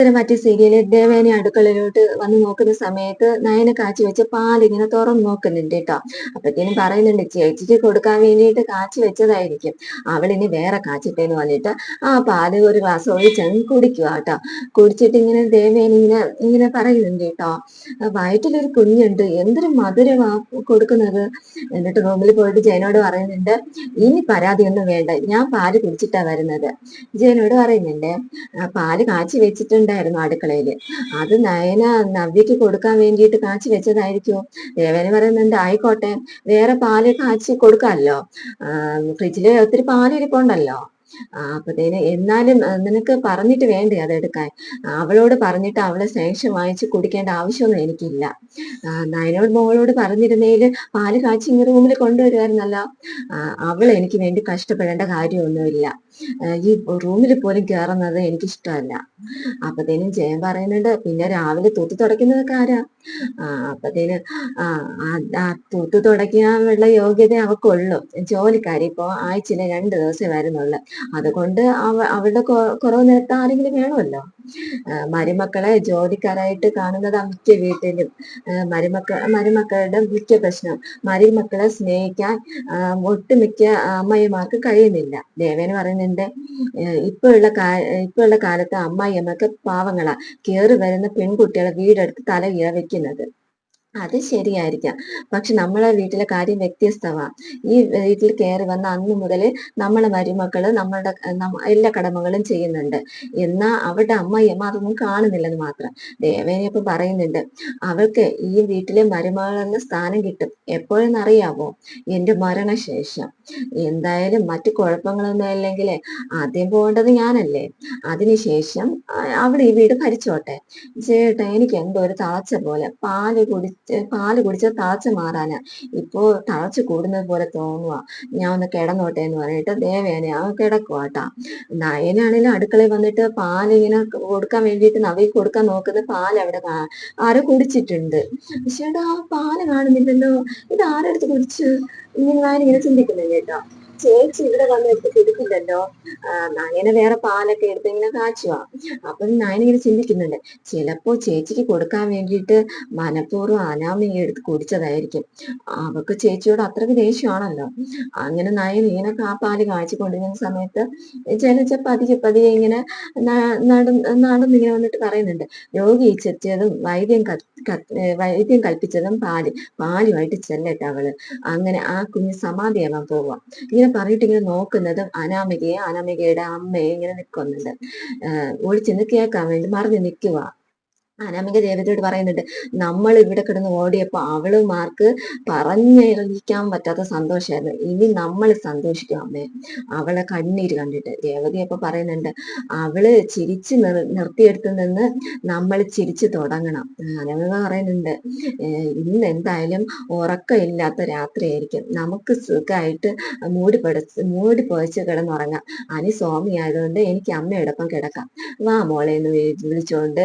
മറ്റു സീരിയൽ ദേവേനെ അടുക്കളയിലോട്ട് വന്ന് നോക്കുന്ന സമയത്ത് നയന കാച്ചി വെച്ച പാലിങ്ങനെ തുറന്ന് നോക്കുന്നുണ്ട് കേട്ടോ അപ്പത്തേനും പറയുന്നുണ്ട് ചേച്ചിക്ക് കൊടുക്കാൻ വേണ്ടിയിട്ട് കാച്ചി വെച്ചതായിരിക്കും. അവളിനി വേറെ കാച്ചിട്ടേന്ന് പറഞ്ഞിട്ട് ആ പാൽ ഒരു ഗ്ലാസ് ഒഴിച്ചങ്ങ് കുടിക്കുക കേട്ടോ കുടിച്ചിട്ട് ഇങ്ങനെ ദേവേന ഇങ്ങനെ ഇങ്ങനെ പറയുന്നുണ്ട് കേട്ടോ വയറ്റിലൊരു കുഞ്ഞുണ്ട്. എന്തൊരു മധുരമാ കൊടുക്കുന്നത്? എന്നിട്ട് റൂമിൽ പോയിട്ട് ജയനോട് പറയുന്നുണ്ട് ഇനി പരാതിയൊന്നും വേണ്ട. ഞാൻ പാൽ കുടിച്ചിട്ടാ വരുന്നത്. ജയനോട് പറയുന്നുണ്ട് പാൽ കാച്ചി വെച്ചിട്ടുണ്ട് ഉണ്ടായിരുന്നു അടുക്കളയിൽ. അത് നയന നവ്യക്ക് കൊടുക്കാൻ വേണ്ടിയിട്ട് കാച്ചി വെച്ചതായിരിക്കും ദേവന് പറയുന്നുണ്ട് ആയിക്കോട്ടെ വേറെ പാൽ കാച്ചി കൊടുക്കാമല്ലോ. ഫ്രിഡ്ജിൽ ഒത്തിരി പാൽ ഇരിപ്പുണ്ടല്ലോ അപ്പത്തേന് എന്നാലും നിനക്ക് പറഞ്ഞിട്ട് വേണ്ടേ അതെടുക്കാൻ? അവളോട് പറഞ്ഞിട്ട് അവളെ സ്നേഹം വാങ്ങിച്ച് കുടിക്കേണ്ട ആവശ്യമൊന്നും എനിക്കില്ല. നയനോട് മോളോട് പറഞ്ഞിരുന്നേൽ പാൽ കാച്ചി ഇങ്ങനെ റൂമിൽ കൊണ്ടുവരുമായിരുന്നല്ലോ. അവൾ എനിക്ക് വേണ്ടി കഷ്ടപ്പെടേണ്ട കാര്യമൊന്നുമില്ല. ഈ റൂമിൽ പോലും കയറുന്നത് എനിക്കിഷ്ടമല്ല. അപ്പത്തേനും ജയൻ പറയുന്നുണ്ട് പിന്നെ രാവിലെ തൂത്ത് തുടയ്ക്കുന്നതൊക്കെ ആരാ? അപ്പത്തേന് ആ തൂത്ത് തുടയ്ക്കാനുള്ള യോഗ്യത അവക്കുള്ളൂ ജോലിക്കാരി ഇപ്പോ ആഴ്ചയിൽ രണ്ട് ദിവസം വരുന്നുള്ളു. അതുകൊണ്ട് അവ അവളുടെ കുറവ് നിരത്താൻ ആരെങ്കിലും വേണമല്ലോ? മരുമക്കളെ ജോലിക്കാരായിട്ട് കാണുന്നത് മിക്ക വീട്ടിലും. മരുമക്ക മരുമക്കളുടെ മിക്ക പ്രശ്നം. മരുമക്കളെ സ്നേഹിക്കാൻ ഒട്ടുമിക്ക അമ്മയമാർക്ക് കഴിയുന്നില്ല. ദേവേന് പറയുന്നുണ്ട് ഇപ്പോഴുള്ള കാ ഇപ്പൊ ഉള്ള കാലത്ത് അമ്മായിയമ്മക്ക് പാവങ്ങളാ. കേറി വരുന്ന പെൺകുട്ടികളെ വീടെടുത്ത് തല ഇറ വെക്കുന്നത് അത് ശരിയായിരിക്കാം. പക്ഷെ നമ്മളെ വീട്ടിലെ കാര്യം വ്യത്യസ്തമാ ഈ വീട്ടിൽ കയറി വന്ന അന്ന് മുതൽ നമ്മളെ മരുമക്കൾ നമ്മളുടെ എല്ലാ കടമകളും ചെയ്യുന്നുണ്ട്. എന്നാ അവരുടെ അമ്മയമ്മ അതൊന്നും കാണുന്നില്ലെന്ന് മാത്രം. ദേവേനെ ഇപ്പൊ പറയുന്നുണ്ട് അവൾക്ക് ഈ വീട്ടിലെ മരുമകളെന്ന സ്ഥാനം കിട്ടും. എപ്പോഴെന്ന് അറിയാമോ എന്റെ മരണശേഷം. എന്തായാലും മറ്റു കുഴപ്പങ്ങളൊന്നും അല്ലെങ്കിൽ ആദ്യം പോകേണ്ടത് ഞാനല്ലേ? അതിനുശേഷം അവിടെ ഈ വീട് ഭരിച്ചോട്ടെ. ചേട്ടാ എനിക്ക് എന്തോ ഒരു തളച്ച പോലെ. പാൽ കുടി പാൽ കുടിച്ച തളച്ച് മാറാനാ. ഇപ്പോ തളച്ച് കൂടുന്നത് പോലെ തോന്നുക ഞാൻ ഒന്ന് കിടന്നോട്ടെ എന്ന് പറഞ്ഞിട്ട് ദേവേനെ ആ കിടക്കുക കേട്ടാ നയനാണെങ്കിലും അടുക്കളയിൽ വന്നിട്ട് പാൽ ഇങ്ങനെ കൊടുക്കാൻ വേണ്ടിയിട്ട് നവി കൊടുക്കാൻ നോക്കുന്ന പാൽ അവിടെ ആരെ കുടിച്ചിട്ടുണ്ട്. പക്ഷേ ആ പാൽ കാണുന്നില്ലല്ലോ. ഇത് ആരെടുത്ത് കുടിച്ച്? ഇങ്ങനെ ഞാനിങ്ങനെ ചിന്തിക്കുന്നത് കേട്ടോ ചേച്ചി ഇവിടെ വന്ന് എടുത്ത് കൊടുക്കില്ലല്ലോ നയന വേറെ പാലൊക്കെ എടുത്ത് ഇങ്ങനെ കാച്ചുവാ. അപ്പം നയനിങ്ങനെ ചിന്തിക്കുന്നുണ്ട്. ചിലപ്പോ ചേച്ചിക്ക് കൊടുക്കാൻ വേണ്ടിയിട്ട് മനഃപൂർവം അനാമിക എടുത്ത് കുടിച്ചതായിരിക്കും. അവക്ക് ചേച്ചിയോട് അത്രയ്ക്ക് ദേഷ്യമാണല്ലോ. അങ്ങനെ നയന ഇങ്ങനെ ആ പാൽ കാച്ചിക്കൊണ്ടിരുന്ന സമയത്ത് ചില പതിയെ പതിയെ ഇങ്ങനെ നടന്നിങ്ങനെ വന്നിട്ട് പറയുന്നുണ്ട്. രോഗി ചെത്തിയതും വൈദ്യം വൈദ്യം കൽപ്പിച്ചതും പാൽ പാലുമായിട്ട് ചെല്ലട്ടെ അവൾ. അങ്ങനെ ആ കുഞ്ഞ് സമാധിയാവാൻ പോവാ ഇങ്ങനെ പറഞ്ഞിട്ട് ഇങ്ങനെ നോക്കുന്നതും അനാമികയെ അനാമികയുടെ അമ്മയെ ഇങ്ങനെ നിൽക്കുന്നുണ്ട് ചെന്ന് കേൾക്കാൻ വേണ്ടി മറിഞ്ഞു നിൽക്കുക അനാമിക ദേവതയോട് പറയുന്നുണ്ട് നമ്മൾ ഇവിടെ കിടന്ന് ഓടിയപ്പോ അവളുമാർക്ക് പറഞ്ഞറിയിക്കാൻ പറ്റാത്ത സന്തോഷമായിരുന്നു ഇനി നമ്മൾ സന്തോഷിക്കും അമ്മേ. അവളെ കണ്ണീര് കണ്ടിട്ട് ദേവതി അപ്പൊ പറയുന്നുണ്ട് അവൾ ചിരിച്ച് നിർ നിർത്തിയെടുത്ത് നിന്ന് നമ്മൾ ചിരിച്ചു തുടങ്ങണം. അനാമിക പറയുന്നുണ്ട് ഇന്ന് എന്തായാലും ഉറക്കമില്ലാത്ത രാത്രിയായിരിക്കും. നമുക്ക് സുഖമായിട്ട് മൂടി പടച്ച് മൂടി പൊതച്ച് കിടന്നുറങ്ങാം. അനി സ്വാമി ആയതുകൊണ്ട് എനിക്ക് അമ്മയോടൊപ്പം കിടക്കാം. വാ മോളെ എന്ന് വിളിച്ചുകൊണ്ട്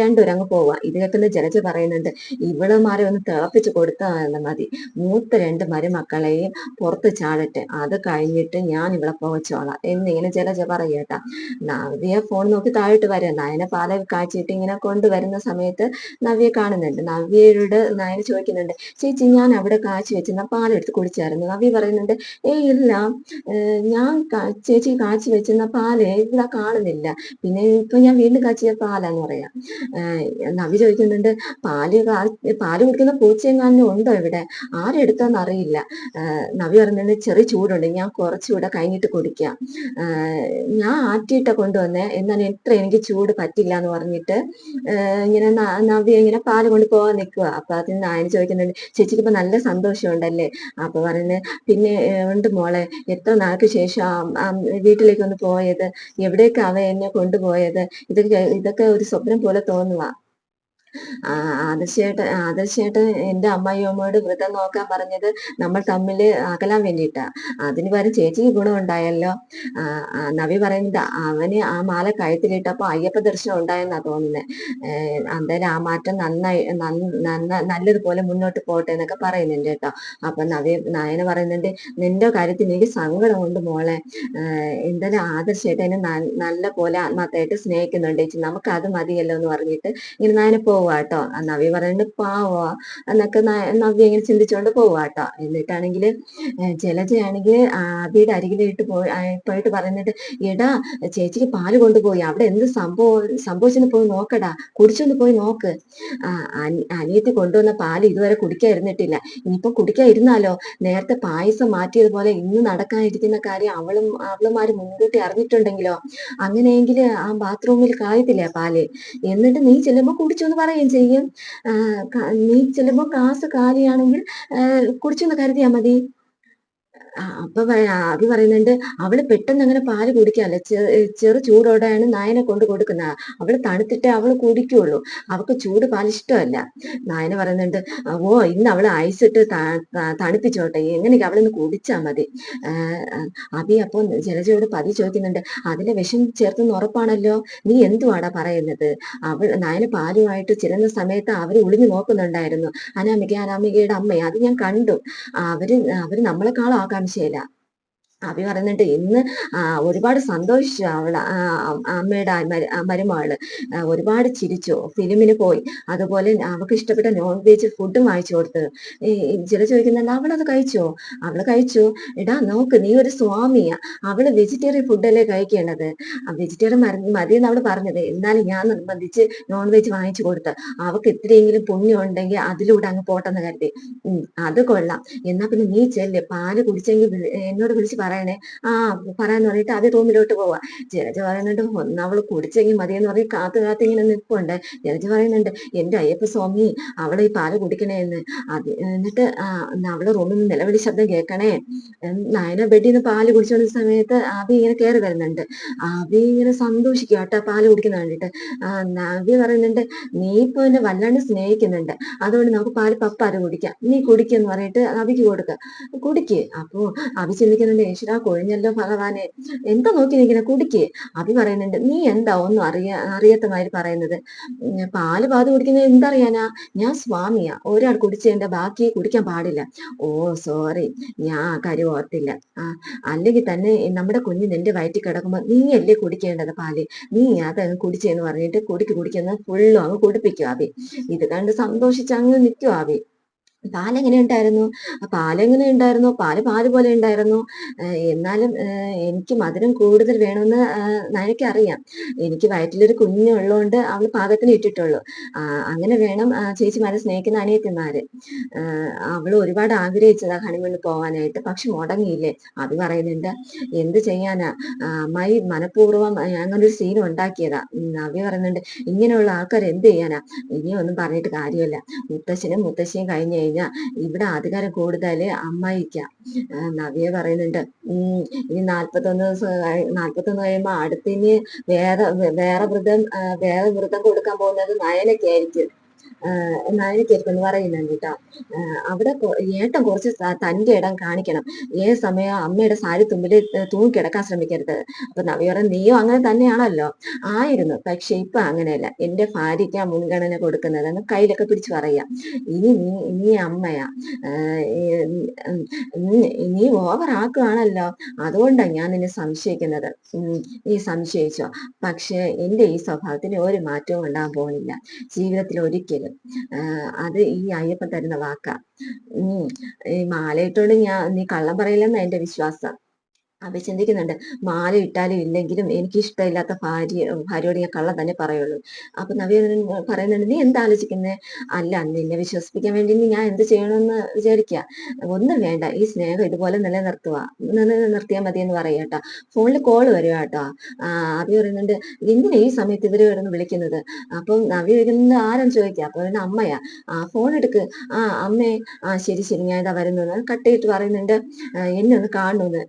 രണ്ടു അങ്ങ് പോവാ. ഇത് കേൾക്കുന്ന ജലജ പറയുന്നുണ്ട് ഇവളുമാരെ ഒന്ന് തിളപ്പിച്ച് കൊടുത്താൽ മതി. മൂത്ത രണ്ട് മരുമക്കളെയും പുറത്ത് ചാടട്ടെ. അത് കഴിഞ്ഞിട്ട് ഞാൻ ഇവിടെ പോവച്ചോളാം എന്നിങ്ങനെ ജലജ പറയട്ടാ നവ്യ ഫോൺ നോക്കി താഴോട്ട് വരെ നയന പാല കാഴ്ചയിട്ട് ഇങ്ങനെ കൊണ്ടുവരുന്ന സമയത്ത് നവ്യ കാണുന്നുണ്ട്. നവ്യയുടെ നയന ചോദിക്കുന്നുണ്ട് ചേച്ചി ഞാൻ അവിടെ കാച്ചി വെച്ചിരുന്ന പാലെടുത്ത് കുടിച്ചായിരുന്നു. നവ്യ പറയുന്നുണ്ട് ഏ ഇല്ല. ഞാൻ ചേച്ചി കാച്ചി വെച്ചിരുന്ന പാൽ ഇവിടെ കാണുന്നില്ല. പിന്നെ ഇപ്പൊ ഞാൻ വീണ്ടും കാച്ചിയ പാലാന്ന് പറയാം. നവി ചോദിക്കുന്നുണ്ട് പാൽ പാൽ കുടിക്കുന്ന പൂച്ചയെങ്ങാനും ഉണ്ടോ ഇവിടെ? ആരെടുത്തോന്ന് അറിയില്ല. നവി പറഞ്ഞ ചെറിയ ചൂടുണ്ട് ഞാൻ കുറച്ചുകൂടെ കഴിഞ്ഞിട്ട് കുടിക്കാം. ഞാൻ ആറ്റിയിട്ട കൊണ്ടുവന്നേ എന്നാൽ എത്ര എനിക്ക് ചൂട് പറ്റില്ല എന്ന് പറഞ്ഞിട്ട് ഇങ്ങനെ നവി ഇങ്ങനെ പാൽ കൊണ്ട് പോകാൻ നിൽക്കുക അപ്പൊ അതിന് നായന് ചോദിക്കുന്നുണ്ട് ചേച്ചിക്ക് ഇപ്പൊ നല്ല സന്തോഷമുണ്ടല്ലേ? അപ്പൊ പറയുന്നത് പിന്നെ ഉണ്ട് മോളെ എത്ര നാൾക്ക് ശേഷം വീട്ടിലേക്ക് ഒന്ന് പോയത്? എവിടേക്ക് അവ എന്നെ കൊണ്ടുപോയത്? ഇതൊക്കെ ഇതൊക്കെ ഒരു സ്വപ്നം പോലെ തോന്നുക ആദർശേട്ടൻ ആദർശേട്ടൻ എന്റെ അമ്മായിയമ്മയോട് വ്രതം നോക്കാൻ പറഞ്ഞത് നമ്മൾ തമ്മിൽ അകലാൻ വേണ്ടിയിട്ടാ. അതിന് പകരം ചേച്ചിക്ക് ഗുണമുണ്ടായല്ലോ നവി പറയുന്നത് അവന് ആ മാല കഴുത്തിലിട്ടപ്പോ അയ്യപ്പ ദർശനം ഉണ്ടായെന്നാ തോന്നുന്നത് എന്തായാലും ആ മാറ്റം നന്നായി നന്ന- നന്ന- നല്ലതുപോലെ മുന്നോട്ട് പോട്ടെ എന്നൊക്കെ പറയുന്നുണ്ട് കേട്ടോ. അപ്പൊ നവി നയന പറയുന്നുണ്ട് നിന്റെ കാര്യത്തിൽ എനിക്ക് സങ്കടം കൊണ്ട് മോളെ എന്തായാലും ആദർശേട്ടനെ നല്ല പോലെ ആത്മാർത്ഥമായിട്ട് സ്നേഹിക്കുന്നുണ്ട്. ചേച്ചി നമുക്ക് അത് മതിയല്ലോ എന്ന് പറഞ്ഞിട്ട് ഇങ്ങനെ നയന പോവാ കേട്ടോ നവ്യ പറയുന്നുണ്ട് പാവാ? എന്നൊക്കെ നവ്യ ഇങ്ങനെ ചിന്തിച്ചുകൊണ്ട് പോവാട്ടോ. എന്നിട്ടാണെങ്കിൽ ജലജയാണെങ്കിൽ ആബിയുടെ അരികിലിട്ട് പോയി പോയിട്ട് പറയുന്നത് എടാ ചേച്ചിക്ക് പാൽ കൊണ്ടുപോയി. അവിടെ എന്ത് സംഭവം സംഭവിച്ചെന്ന് പോയി നോക്കടാ. കുടിച്ചൊന്ന് പോയി നോക്ക്. അനിയത്തി കൊണ്ടുവന്ന പാൽ ഇതുവരെ ഇനിയിപ്പോ കുടിക്കാൻ ഇരുന്നാലോ നേരത്തെ പായസം മാറ്റിയതുപോലെ ഇന്ന് നടക്കാനിരിക്കുന്ന കാര്യം അവളും അവളുമാര് മുൻകൂട്ടി അറിഞ്ഞിട്ടുണ്ടെങ്കിലോ? അങ്ങനെയെങ്കിൽ ആ ബാത്റൂമിൽ കായത്തില്ലേ പാൽ? എന്നിട്ട് നീ ചെല്ലുമ്പോ കുടിച്ചു എന്ന് ആ, ചെയ്യും നീ ചിലപ്പോൾ കാസ് കാലിയാണെങ്കിൽ കുടിച്ചെന്ന് കരുതിയാ മതി. അപ്പൊ അത് പറയുന്നുണ്ട് അവൾ പെട്ടെന്ന് അങ്ങനെ പാൽ കുടിക്കാല്ല? ചെറു ചൂടോടെയാണ് നായനെ കൊണ്ട് കൊടുക്കുന്നത്. അവൾ തണുത്തിട്ടേ അവൾ കുടിക്കുള്ളൂ. അവൾക്ക് ചൂട് പാൽ ഇഷ്ടമല്ല. നായന പറയുന്നുണ്ട് ഓ ഇന്ന് അവൾ ഐസിട്ട് തണുപ്പിച്ചോട്ടെ. എങ്ങനെയൊക്കെ അവളൊന്ന് കുടിച്ചാ മതി. അഭി അപ്പൊ ജലജയോട് പതി ചോദിക്കുന്നുണ്ട് അതിലെ വിഷം ചേർത്തെന്ന് ഉറപ്പാണല്ലോ? നീ എന്തുവാടാ പറയുന്നത്? അവൾ നായന പാലുമായിട്ട് ചിരുന്ന സമയത്ത് അവർ ഒളിഞ്ഞു നോക്കുന്നുണ്ടായിരുന്നു. അനാമിക അനാമികയുടെ അമ്മയെ അത് ഞാൻ കണ്ടു. അവർ അവർ നമ്മളെക്കാളും ആകാംക്ഷയില്ല അഭി പറയുന്നുണ്ട് ഇന്ന് ഒരുപാട് സന്തോഷിച്ചു അവൾ അമ്മയുടെ മരുമകൾ. ഒരുപാട് ചിരിച്ചു. ഫിലിമിന് പോയി. അതുപോലെ അവൾക്ക് ഇഷ്ടപ്പെട്ട നോൺ വെജ് ഫുഡും വാങ്ങിച്ചു കൊടുത്തു. ചില ചോദിക്കുന്നുണ്ട് അവളത് കഴിച്ചോ? അവൾ കഴിച്ചു. എടാ നോക്ക് നീ ഒരു സ്വാമിയാ. അവൾ വെജിറ്റേറിയൻ ഫുഡല്ലേ കഴിക്കേണ്ടത്? വെജിറ്റേറിയൻ മതി എന്ന് അവൾ പറഞ്ഞത്. എന്നാലും ഞാൻ നിർബന്ധിച്ച് നോൺ വെജ് വാങ്ങിച്ചു കൊടുത്ത്. അവൾക്ക് എത്രയെങ്കിലും പുണ്യം ഉണ്ടെങ്കിൽ അതിലൂടെ അങ്ങ് പോട്ടെന്ന് കരുതി. അത് കൊള്ളാം. എന്നാ പിന്നെ നീ ചെല്ല്. പാൽ കുടിച്ചെങ്കിൽ എന്നോട് വിളിച്ച് പറയണേ? ആ പറയാന്ന് പറഞ്ഞിട്ട് ആദ്യം റൂമിലോട്ട് പോവാ. ജലജ പറയുന്നുണ്ട് ഒന്ന് അവൾ കുടിച്ചെങ്കിൽ മതിയെന്ന് പറഞ്ഞ് കാത്തു കാത്തിങ്ങനെ നിൽപ്പുണ്ട്. ജലജ പറയുന്നുണ്ട് എന്റെ അയ്യപ്പ സ്വാമി അവളെ ഈ പാൽ കുടിക്കണേ എന്ന് അത് എന്നിട്ട് അവളെ റൂമിൽ നിന്ന് നിലവിളി ശബ്ദം കേൾക്കണേ. നായന ബെഡിൽ നിന്ന് പാൽ കുടിച്ചോണ്ട സമയത്ത് ആവി ഇങ്ങനെ കയറി വരുന്നുണ്ട്. ആവി ഇങ്ങനെ സന്തോഷിക്കുക കേട്ടോ പാൽ കുടിക്കുന്ന കണ്ടിട്ട്. ആ നവ്യ പറയുന്നുണ്ട് നീ ഇപ്പൊ എന്നെ വല്ലാണ്ട് സ്നേഹിക്കുന്നുണ്ട്. അതുകൊണ്ട് നമുക്ക് പാൽ പപ്പാര് കുടിക്കാം. നീ കുടിക്കെന്ന് പറഞ്ഞിട്ട് അവിക്ക് കൊടുക്ക. കുടിക്ക്. അപ്പോ അവി ചിന്തിക്കുന്നുണ്ട് ഈശ്വരാ കൊഴിഞ്ഞല്ലോ ഭഗവാനെ. എന്താ നോക്കി നിൽക്കുന്ന കുടിക്ക്? അഭി പറയുന്നുണ്ട് നീ എന്താ ഒന്നും അറിയാ അറിയാത്ത മാതിരി പറയുന്നത് പാൽ പാത് കുടിക്കുന്നത് എന്തറിയാനാ? ഞാൻ സ്വാമിയാ. ഒരാൾ കുടിച്ചതിന്റെ ബാക്കി കുടിക്കാൻ പാടില്ല. ഓ സോറി ഞാൻ കാര്യം ഓർത്തില്ല. ആ അല്ലെങ്കിൽ തന്നെ നമ്മുടെ കുഞ്ഞ് നിന്റെ വയറ്റിൽ കിടക്കുമ്പോ നീ അല്ലേ കുടിക്കേണ്ടത് പാൽ? നീ അതങ്ങ് കുടിച്ചെന്ന് പറഞ്ഞിട്ട് കുടിക്ക് കുടിക്കുന്ന ഫുള്ളും അങ്ങ് കുടിപ്പിക്കും അഭി. ഇത് കണ്ട് സന്തോഷിച്ച് അങ്ങ് നിൽക്കും അഭി. പാലെങ്ങനെ ഉണ്ടായിരുന്നു പാലെങ്ങനെ ഉണ്ടായിരുന്നു പാൽ പാൽ പോലെ ഉണ്ടായിരുന്നു എന്നാലും എനിക്ക് മധുരം കൂടുതൽ വേണമെന്ന് നനയ്ക്ക് അറിയാം എനിക്ക് വയറ്റിലൊരു കുഞ്ഞുള്ളതുകൊണ്ട് അവൾ പാകത്തിന് ഇട്ടിട്ടുള്ളൂ. അങ്ങനെ വേണം ചേച്ചി ചേച്ചിമാരെ സ്നേഹിക്കുന്ന അനിയത്തിമാര്. അവൾ ഒരുപാട് ആഗ്രഹിച്ചതാ ഹണിമൂണിൽ പോകാനായിട്ട് പക്ഷെ മുടങ്ങിയില്ലേ? അത് പറയുന്നുണ്ട് എന്ത് ചെയ്യാനാ? അമ്മായി മനഃപൂർവം അങ്ങനെ ഒരു സീൻ ഉണ്ടാക്കിയതാ. ഉം, നവ്യ പറയുന്നുണ്ട് ഇങ്ങനെയുള്ള ആൾക്കാർ എന്ത് ചെയ്യാനാ? ഇനിയൊന്നും പറഞ്ഞിട്ട് കാര്യമല്ല. മുത്തശ്ശനും മുത്തശ്ശിയും കഴിഞ്ഞു കഴിഞ്ഞാൽ ഇവിടെ അധികാരം കൂടുതൽ അമ്മായിക്ക. നവിയെ പറയുന്നുണ്ട് ഉം ഇനി നാല്പത്തൊന്ന് ദിവസം നാല്പത്തൊന്ന് കഴിയുമ്പോ അടുത്തിന് വേറെ വേറെ വ്രതം വേറെ വ്രതം കൊടുക്കാൻ പോകുന്നത് നയനൊക്കെ ആയിരിക്കും നയനക്കായിരിക്കും എന്ന് പറയുന്നുണ്ട് കേട്ടോ. അവിടെ ഏട്ടൻ കുറച്ച് തന്റെ ഇടം കാണിക്കണം. ഏത് സമയം അമ്മയുടെ സാരി തുമ്പിൽ തൂങ്ങി കിടക്കാൻ ശ്രമിക്കരുത്. അപ്പൊ നവ്യ പറയും നീയും അങ്ങനെ തന്നെയാണല്ലോ. ആയിരുന്നു. പക്ഷെ ഇപ്പൊ അങ്ങനെയല്ല. എന്റെ ഭാര്യയ്ക്കാ മുൻഗണന കൊടുക്കുന്നതെന്ന് കയ്യിലൊക്കെ പിടിച്ചു പറയാം ഇനി നീ നീ അമ്മയാ. നീ ഓവർ ആക്കുകയാണല്ലോ അതുകൊണ്ടാണ് ഞാൻ നിന്നെ സംശയിക്കുന്നത്. നീ സംശയിച്ചോ? പക്ഷെ എന്റെ ഈ സ്വഭാവത്തിന് ഒരു മാറ്റവും ഉണ്ടാകാൻ പോകുന്നില്ല. ജീവിതത്തിൽ ഒരിക്കലും അത് ഈ അയ്യപ്പൻ തരുന്ന വാക്ക. ഈ മാലയിട്ടോണ്ട് ഞാൻ നീ കള്ളം പറയില്ലെന്നാ എന്റെ വിശ്വാസം. അപ്പൊ ചിന്തിക്കുന്നുണ്ട് മാല ഇട്ടാലും ഇല്ലെങ്കിലും എനിക്ക് ഇഷ്ടമില്ലാത്ത ഭാര്യ ഭാര്യയോട് ഞാൻ കള്ളം തന്നെ പറയുള്ളൂ. അപ്പൊ നവീൻ പറയുന്നുണ്ട് നീ എന്താ ആലോചിക്കുന്നേ? അല്ല നിന്നെ വിശ്വസിപ്പിക്കാൻ വേണ്ടി നീ ഞാൻ എന്ത് ചെയ്യണമെന്ന് വിചാരിക്കുക ഒന്നും വേണ്ട ഈ സ്നേഹം ഇതുപോലെ നിലനിർത്തുക നിലനിർത്തിയാൽ മതി എന്ന് പറയുക കേട്ടോ. ഫോണിൽ കോൾ വരിക കേട്ടോ. അഭി പറയുന്നുണ്ട് എന്തിനാ ഈ സമയത്ത് ഇവർ കിടന്ന് വിളിക്കുന്നത്? അപ്പം നവി ആരെന്ന് ചോദിക്കുക അപ്പൊ പറയുന്നത് അമ്മയാ. ആ ഫോൺ എടുക്ക്. ആ അമ്മേ. ആ ശരി ശരി ഞാൻ ഇതാ വരുന്നത് കട്ട് ചെയ്തിട്ട് പറയുന്നുണ്ട് എന്നെ ഒന്ന് കാണുമെന്ന്.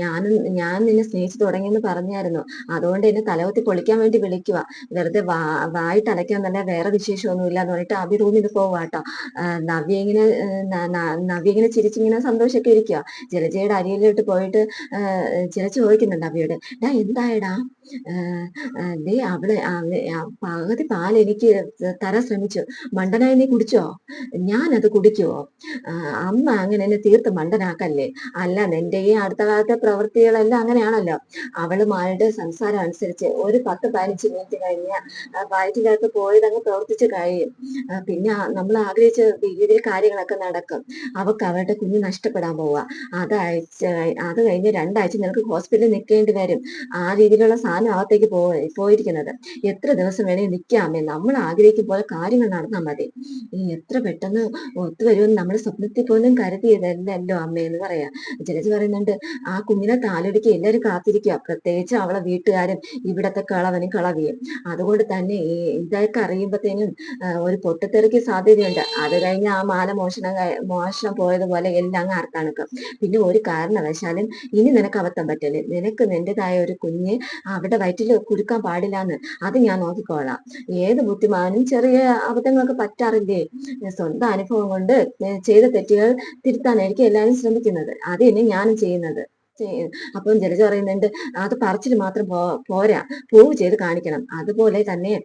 ഞാൻ ഞാനും ഞാൻ നിന്നെ സ്നേഹിച്ചു തുടങ്ങിയെന്ന് പറഞ്ഞായിരുന്നു. അതുകൊണ്ട് എന്നെ തലകുത്തി പൊളിക്കാൻ വേണ്ടി വിളിക്കുക. വെറുതെ വാ വായിട്ട് തന്നെ വേറെ വിശേഷമൊന്നുമില്ല എന്ന് പറഞ്ഞിട്ട് അഭി റൂമിൽ പോവാട്ടോ നവ്യ ഇങ്ങനെ നവ്യ ഇങ്ങനെ ചിരിച്ചിങ്ങനെ സന്തോഷമൊക്കെ ഇരിക്കുക ജലജയുടെ അരിയിലോട്ട് പോയിട്ട് ചിരിച്ചു ചോദിക്കുന്നുണ്ട് അഭിയോട് ഡാ എന്തായടാ? ദേ അവൾ പകുതി പാൽ എനിക്ക് തരാൻ ശ്രമിച്ചു. മണ്ടനായി നീ കുടിച്ചോ? ഞാനത് കുടിക്കുവോ അമ്മ അങ്ങനെ എന്നെ തീർത്ത് മണ്ടനാക്കല്ലേ. അല്ല നിന്റെ ഈ അടുത്ത കാലത്തെ പ്രവൃത്തികളെല്ലാം അങ്ങനെയാണല്ലോ. അവളുമാരുടെ സംസാരം അനുസരിച്ച് ഒരു പത്ത് പതിനഞ്ച് മിനിറ്റ് കഴിഞ്ഞ വയറ്റിനകത്ത് പോയതങ്ങ് പ്രവർത്തിച്ച് കഴിയും. പിന്നെ നമ്മൾ ആഗ്രഹിച്ച രീതിയിൽ കാര്യങ്ങളൊക്കെ നടക്കും. അവക്ക് അവരുടെ കുഞ്ഞ് നഷ്ടപ്പെടാൻ പോവുക. അതാഴ്ച അത് കഴിഞ്ഞ് രണ്ടാഴ്ച നിനക്ക് ഹോസ്പിറ്റലിൽ നിൽക്കേണ്ടി വരും. ആ രീതിയിലുള്ള സാധനം അകത്തേക്ക് പോയി പോയിരിക്കുന്നത്. എത്ര ദിവസം വേണേൽ നിൽക്കാമേ നമ്മൾ ആഗ്രഹിക്കും പോലെ കാര്യങ്ങൾ നടന്നാൽ മതി. ഈ എത്ര പെട്ടെന്ന് ഒത്തുവരുമെന്ന് നമ്മൾ സ്വപ്നത്തിൽ പോലും കരുതിയതല്ലല്ലോ അമ്മ എന്ന് പറയാ. ജലജ് പറയുന്നുണ്ട് ആ കുഞ്ഞിനെ താലൊടിക്ക് എല്ലാവരും കാത്തിരിക്കുക. പ്രത്യേകിച്ച് അവളെ വീട്ടുകാരും ഇവിടത്തെ കളവനും കളവിയും. അതുകൊണ്ട് തന്നെ ഇതൊക്കെ അറിയുമ്പോഴത്തേനും ഒരു പൊട്ടിത്തെറിക്ക് സാധ്യതയുണ്ട്. അത് കഴിഞ്ഞ് ആ മാല മോഷണം മോഷണം പോയതുപോലെ എല്ലാം അങ്ങ് ആർക്കാണക്കും പിന്നെ ഒരു കാരണവശാലും ഇനി നിനക്ക് അബദ്ധം പറ്റില്ല നിനക്ക് നിന്റേതായ ഒരു കുഞ്ഞ് അവിടെ വയറ്റിൽ കുരുക്കാൻ പാടില്ലാന്ന് അത് ഞാൻ നോക്കിക്കോളാം. ഏത് ബുദ്ധിമാനും ചെറിയ അബദ്ധങ്ങളൊക്കെ പറ്റാറില്ലേ? സ്വന്തം അനുഭവം കൊണ്ട് ചെയ്ത തെറ്റുകൾ തിരുത്താനായിരിക്കും എല്ലാവരും ശ്രമിക്കുന്നത്. അത് തന്നെ ഞാനും ചെയ്യുന്നത്. അപ്പം ജലജ പറയുന്നുണ്ട് അത് പറിച്ചിട്ട് മാത്രം പോരാ. പ്രൂവ് ചെയ്ത് കാണിക്കണം. അതുപോലെ തന്നെ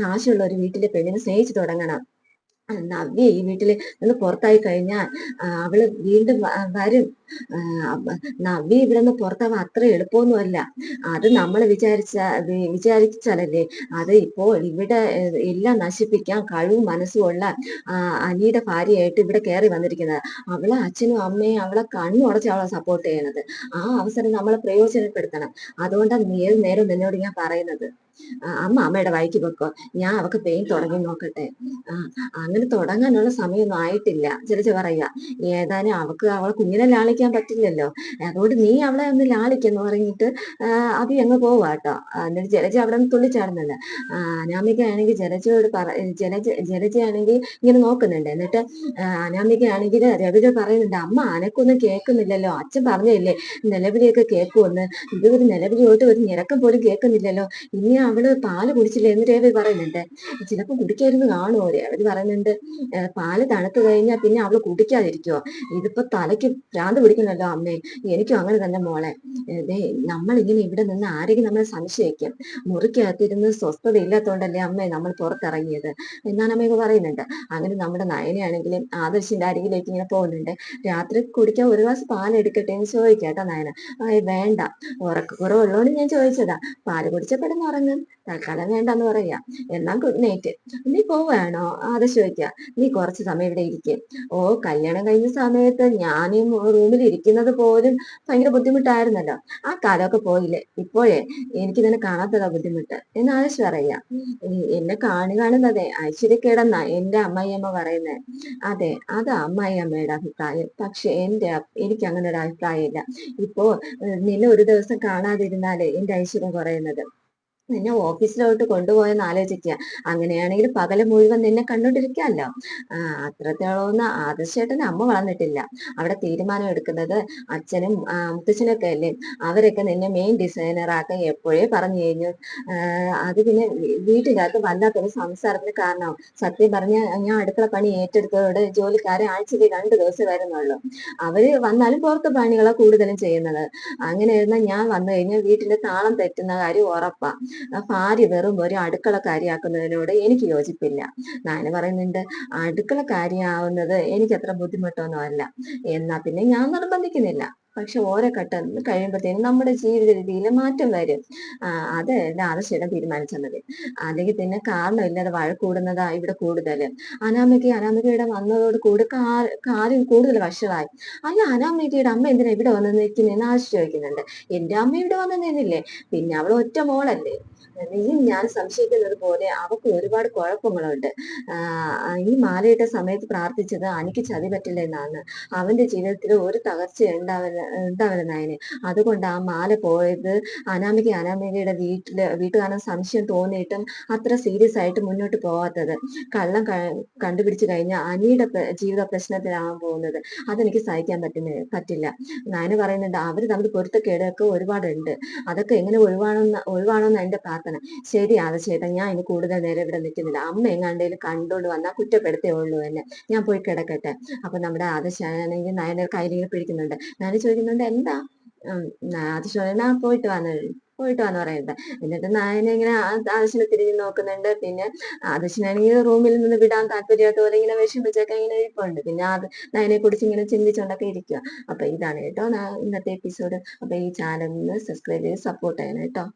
കാശുള്ള ഒരു വീട്ടിലെ പെണ്ണിനെ സ്നേഹിച്ചു തുടങ്ങണം. നവ്യ ഈ വീട്ടിൽ നിന്ന് പുറത്തായി കഴിഞ്ഞാൽ അവൾ വീണ്ടും വരും. നവ്യ ഇവിടെ നിന്ന് പുറത്താവാൻ അത്ര എളുപ്പമൊന്നുമല്ല. അത് നമ്മൾ വിചാരിച്ച വിചാരിച്ചാലല്ലേ അത് ഇപ്പോൾ ഇവിടെ എല്ലാം നശിപ്പിക്കാൻ കഴിവും മനസ്സുമുള്ള അനിയുടെ ഭാര്യയായിട്ട് ഇവിടെ കയറി വന്നിരിക്കുന്നത്. അവളെ അച്ഛനും അമ്മയും അവളെ കണ്ണുടച്ച് അവളെ സപ്പോർട്ട് ചെയ്യണത്. ആ അവസരം നമ്മൾ പ്രയോജനപ്പെടുത്തണം. അതുകൊണ്ടാണ് ഏത് നേരം നിന്നോട് ഞാൻ പറയുന്നത്. അമ്മ അമ്മയുടെ വഴിക്ക് വെക്കോ ഞാൻ അവക്ക് പെയിൻ തുടങ്ങി നോക്കട്ടെ. ആ അങ്ങനെ തുടങ്ങാനുള്ള സമയമൊന്നും ആയിട്ടില്ല. ചിലച്ച് പറയുക ഏതാനും അവക്ക് അവളെ കുഞ്ഞിനെ ലാളിക്കാൻ പറ്റില്ലല്ലോ. അതുകൊണ്ട് നീ അവളെ ഒന്ന് ലാളിക്കെന്ന് പറഞ്ഞിട്ട് അഭി അങ്ങ് പോവാട്ടോ എന്നിട്ട് ജലജ അവിടെ നിന്ന് തുള്ളിച്ചാടുന്നുണ്ട്. അനാമിക ആണെങ്കിൽ ജലജയോട് പറ ജലജ ജലജയാണെങ്കിൽ ഇങ്ങനെ നോക്കുന്നുണ്ട്. എന്നിട്ട് അനാമിക ആണെങ്കിൽ രവിജ പറയുന്നുണ്ട് അമ്മ അനക്കൊന്നും കേൾക്കുന്നില്ലല്ലോ. അച്ഛൻ പറഞ്ഞില്ലേ നിലവിളിയൊക്കെ കേൾക്കുമെന്ന് ഇത് ഒരു നിലവിളി ഒരു നിരക്കം പോലും കേൾക്കുന്നില്ലല്ലോ. ഇനി അവൾ പാൽ കുടിച്ചില്ല എന്ന് രേവതി പറയുന്നുണ്ട്. ചിലപ്പോ കുടിക്കായിരുന്നു കാണുമോ രേവതി പറയുന്നുണ്ട് പാൽ തണുത്തു കഴിഞ്ഞാൽ പിന്നെ അവൾ കുടിക്കാതിരിക്കുവോ? ഇതിപ്പോ തലയ്ക്ക് ഭ്രാന്ത് പിടിക്കണല്ലോ അമ്മേ. എനിക്കും അങ്ങനെ തന്നെ മോളെ. നമ്മൾ ഇങ്ങനെ ഇവിടെ നിന്ന് ആരെങ്കിലും നമ്മളെ സംശയിക്കും. മുറിക്കകത്തിരുന്ന് സ്വസ്ഥത ഇല്ലാത്തോണ്ടല്ലേ അമ്മേ നമ്മൾ പുറത്തിറങ്ങിയത്. എന്നാണ് അമ്മയൊക്കെ പറയുന്നുണ്ട്. അങ്ങനെ നമ്മുടെ നയനയാണെങ്കിലും ആദർശിന്റെ അരികിലേക്ക് ഇങ്ങനെ പോകുന്നുണ്ട്. രാത്രി കുടിക്കാൻ ഒരു ഗ്ലാസ് പാൽ എടുക്കട്ടെ എന്ന് ചോദിക്കാട്ടോ നയന. വേണ്ട. ഉറക്കക്കുറവുള്ളതുകൊണ്ട് ഞാൻ ചോദിച്ചതാ. പാൽ കുടിച്ചപ്പെടുന്ന ഉറങ്ങ. തൽക്കാലം വേണ്ടെന്ന് പറയാ. എന്നാ ഗുഡ് നൈറ്റ് നീ പോവാണോ? അത് ചോദിക്കുക നീ കുറച്ച് സമയം ഇവിടെ ഇരിക്കും. ഓ കല്യാണം കഴിഞ്ഞ സമയത്ത് ഞാനും റൂമിൽ ഇരിക്കുന്നത് പോലും ഭയങ്കര ബുദ്ധിമുട്ടായിരുന്നല്ലോ. ആ കാലമൊക്കെ പോയില്ലേ? ഇപ്പോഴേ എനിക്ക് ഇതിനെ കാണാത്തതാ ബുദ്ധിമുട്ട്. എന്ന് ആവശ്യം പറയുക എന്നെ കാണുന്നതെ. ആശ്ചരീകടാ എന്റെ എന്റെ അമ്മായിയമ്മ പറയുന്നത് അതെ അത് അമ്മയമ്മയുടെ അഭിപ്രായം. പക്ഷെ എന്റെ എനിക്ക് അങ്ങനെ ഒരു അഭിപ്രായമില്ല. ഇപ്പോ നിന്നെ ഒരു ദിവസം കാണാതിരുന്നാലേ എന്റെ ഐശ്വര്യം കുറയുന്നത്. നിന്നെ ഓഫീസിലോട്ട് കൊണ്ടുപോയെന്ന് ആലോചിക്കുക. അങ്ങനെയാണെങ്കിൽ പകൽ മുഴുവൻ നിന്നെ കണ്ടോണ്ടിരിക്കാമല്ലോ ആ അത്രത്തോളമൊന്നും ആദർശേട്ടന് അമ്മ വളർന്നിട്ടില്ല. അവിടെ തീരുമാനം എടുക്കുന്നത് അച്ഛനും മുത്തച്ഛനൊക്കെ അല്ലേ? അവരൊക്കെ നിന്നെ മെയിൻ ഡിസൈനർ ആക്കാൻ എപ്പോഴേ പറഞ്ഞു കഴിഞ്ഞു. അത് പിന്നെ വീട്ടിലകത്ത് വല്ലാത്തൊരു സംസാരത്തിന് കാരണമാവും സത്യം പറഞ്ഞ ഞാൻ അടുക്കള പണി ഏറ്റെടുത്തതോടെ ജോലിക്കാരെ ആഴ്ചയിൽ രണ്ട് ദിവസം വരുന്നുള്ളൂ അവർ വന്നാലും പുറത്ത് പണികളാണ് കൂടുതലും ചെയ്യുന്നത്. അങ്ങനെ ഇരുന്നാൽ ഞാൻ വന്നു കഴിഞ്ഞാൽ വീട്ടിന്റെ താളം തെറ്റുന്ന കാര്യം ഉറപ്പാ. ഭാര്യ വെറും ഒരു അടുക്കള കാര്യമാക്കുന്നതിനോട് എനിക്ക് യോജിപ്പില്ല. നാന് പറയുന്നുണ്ട് അടുക്കള കാര്യമാവുന്നത് എനിക്ക് അത്ര ബുദ്ധിമുട്ടൊന്നും അല്ല. എന്നാ പിന്നെ ഞാൻ നിർബന്ധിക്കുന്നില്ല. പക്ഷെ ഓരോ ഘട്ടം കഴിയുമ്പോഴത്തേനും നമ്മുടെ ജീവിത രീതിയിൽ മാറ്റം വരും. അത് ആവശ്യം തീരുമാനിച്ചാൽ മതി. അല്ലെങ്കിൽ പിന്നെ കാരണമില്ലാതെ വഴക്കൂടുന്നതാ ഇവിടെ കൂടുതൽ അനാമിക അനാമികയുടെ വന്നതോട് കൂടി കാര്യം കൂടുതൽ വഷളായി. അല്ല അനാമികയുടെ അമ്മ എന്തിനാ ഇവിടെ വന്ന് നിൽക്കുന്നതെന്ന് ആശ്രയിക്കുന്നുണ്ട് എന്റെ അമ്മ ഇവിടെ വന്ന് നിന്നില്ലേ? പിന്നെ അവൾ ഒറ്റ മോളല്ലേ? നീയും ഞാൻ സംശയിക്കുന്നത് പോലെ അവക്ക് ഒരുപാട് കുഴപ്പങ്ങളുണ്ട്. ഈ മാലയിട്ട സമയത്ത് പ്രാർത്ഥിച്ചത് അനിക്ക് ചതി പറ്റില്ല എന്നാണ്. അവന്റെ ജീവിതത്തിൽ ഒരു തകർച്ച ഉണ്ടാവില്ല ഉണ്ടാവില്ല നയന്. അതുകൊണ്ട് ആ മാല പോയത് അനാമിക അനാമികയുടെ വീട്ടിൽ വീട്ടുകാരൻ സംശയം തോന്നിയിട്ടും അത്ര സീരിയസ് ആയിട്ട് മുന്നോട്ട് പോവാത്തത്. കള്ളം കണ്ടുപിടിച്ചു കഴിഞ്ഞാൽ അനിയുടെ ജീവിത പ്രശ്നത്തിലാവാൻ പോകുന്നത്. അതെനിക്ക് സഹിക്കാൻ പറ്റുന്ന പറ്റില്ല. നയന് പറയുന്നുണ്ട് അവർ തമ്മിൽ പൊരുത്തക്കേടൊക്കെ ഒരുപാടുണ്ട്. അതൊക്കെ എങ്ങനെ ഒഴിവാണെന്ന് ഒഴിവാണെന്ന് എന്റെ പ്രാർത്ഥന. ശരി ആവശ്യമായിട്ട് ഞാൻ ഇനി കൂടുതൽ നേരം ഇവിടെ നിൽക്കുന്നില്ല. അമ്മ എങ്ങാണ്ടേലും കണ്ടോണ്ട് വന്നാൽ കുറ്റപ്പെടുത്തേ ഉള്ളൂ എന്നെ. ഞാൻ പോയി കിടക്കട്ടെ. അപ്പൊ നമ്മുടെ ആദർശാണെങ്കിൽ നയനെ കയ്യിലിങ്ങനെ പിടിക്കുന്നുണ്ട്. ഞാൻ ചോദിക്കുന്നുണ്ട് എന്താ? ആദർശ പോയിട്ട് വന്നു പോയിട്ട് വന്ന് പറയുന്നത് എന്നിട്ട് നായനെ ഇങ്ങനെ ആദർശനെ തിരിഞ്ഞു നോക്കുന്നുണ്ട്. പിന്നെ ആദർശനാണെങ്കിൽ റൂമിൽ നിന്ന് വിടാൻ താല്പര്യമായിട്ട് പോലെ ഇങ്ങനെ വിഷമിച്ചൊക്കെ ഇങ്ങനെ ഇരിപ്പുണ്ട്. പിന്നെ അത് നയനെ കുറിച്ച് ഇങ്ങനെ ചിന്തിച്ചുകൊണ്ടൊക്കെ ഇരിക്കുക അപ്പൊ ഇതാണ് കേട്ടോ ഇന്നത്തെ എപ്പിസോഡ്. അപ്പൊ ഈ ചാനലിന് സബ്സ്ക്രൈബ് ചെയ്ത് സപ്പോർട്ട് ചെയ്യണം കേട്ടോ.